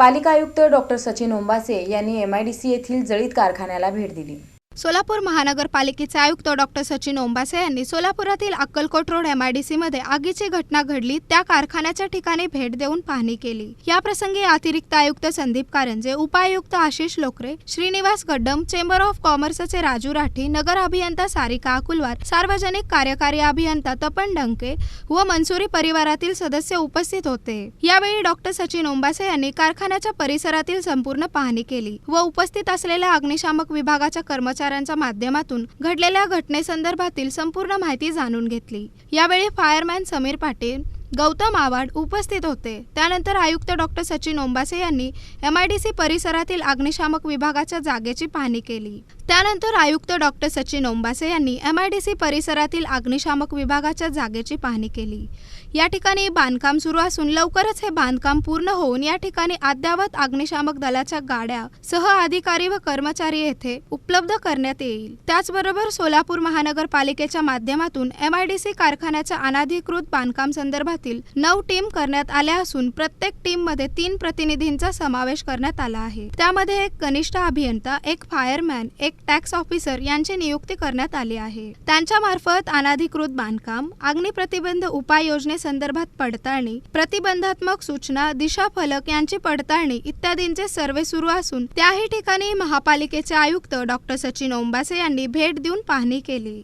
पालिका आयुक्त डॉक्टर सचिन ओंबासे यांनी एमआयडीसी येथील जळीत कारखान्याला भेट दिली. सोलापूर महानगरपालिकेचे आयुक्त डॉक्टर सचिन ओंबासे यांनी सोलापुरातील अक्कलकोट रोड एमआयडीसीमध्ये आगीची घटना घडली. त्या कारखान्याच्या ठिकाणी भेट देऊन पाहणी केली. याप्रसंगी अतिरिक्त आयुक्त संदीप कारंजे उपायुक्त आशिष लोकरे श्रीनिवास गड्डम चेंबर ऑफ कॉमर्सचे राजू राठी नगर अभियंता सारिका अकुलवार सार्वजनिक कार्यकारी अभियंता तपन डंके व मनसुरी परिवारातील सदस्य उपस्थित होते. यावेळी डॉक्टर सचिन ओंबासे यांनी कारखान्याच्या परिसरातील संपूर्ण पाहणी केली व उपस्थित असलेल्या अग्निशामक विभागाच्या कर्मचाऱ्यांच्या माध्यमातून घडलेल्या घटनेसंदर्भातील संपूर्ण माहिती जाणून घेतली. यावेळी फायरमॅन समीर पाटील गौतम आव्हाड उपस्थित होते. त्यानंतर आयुक्त डॉक्टर सचिन ओंबासे यांनी एम आय डी सी परिसरातील अग्निशामक विभागाच्या जागेची पाहणी केली. त्यानंतर आयुक्त डॉक्टर सचिन ओंबासे यांनी एम आय डी सी परिसरातील अग्निशामक विभागाच्या जागेची पाहणी केली. या ठिकाणी बांधकाम सुरू असून लवकरच हे बांधकाम पूर्ण होऊन या ठिकाणी अद्ययावत अग्निशामक दलाच्या गाड्या सह अधिकारी व कर्मचारी येथे उपलब्ध करण्यात येईल. त्याचबरोबर सोलापूर महानगरपालिकेच्या माध्यमातून एम आय डी सी कारखान्याच्या अनाधिकृत बांधकाम संदर्भात संदर्भातील नऊ टीम करण्यात आल्या असून प्रत्येक टीममध्ये तीन प्रतिनिधींचा समावेश करण्यात आला आहे. त्यामध्ये एक कनिष्ठ अभियंता एक फायरमॅन एक टॅक्स ऑफिसर यांची नियुक्ती करण्यात आली आहे. त्यांच्या मार्फत अनाधिकृत बांधकाम अग्निप्रतिबंध उपाय उपाययोजनेसंदर्भात पडताळणी प्रतिबंधात्मक सूचना दिशा फलक यांची पडताळणी इत्यादींचे सर्वे सुरू असून त्याही ठिकाणी महापालिकेचे आयुक्त डॉक्टर सचिन ओंबासे यांनी भेट देऊन पाहणी केली.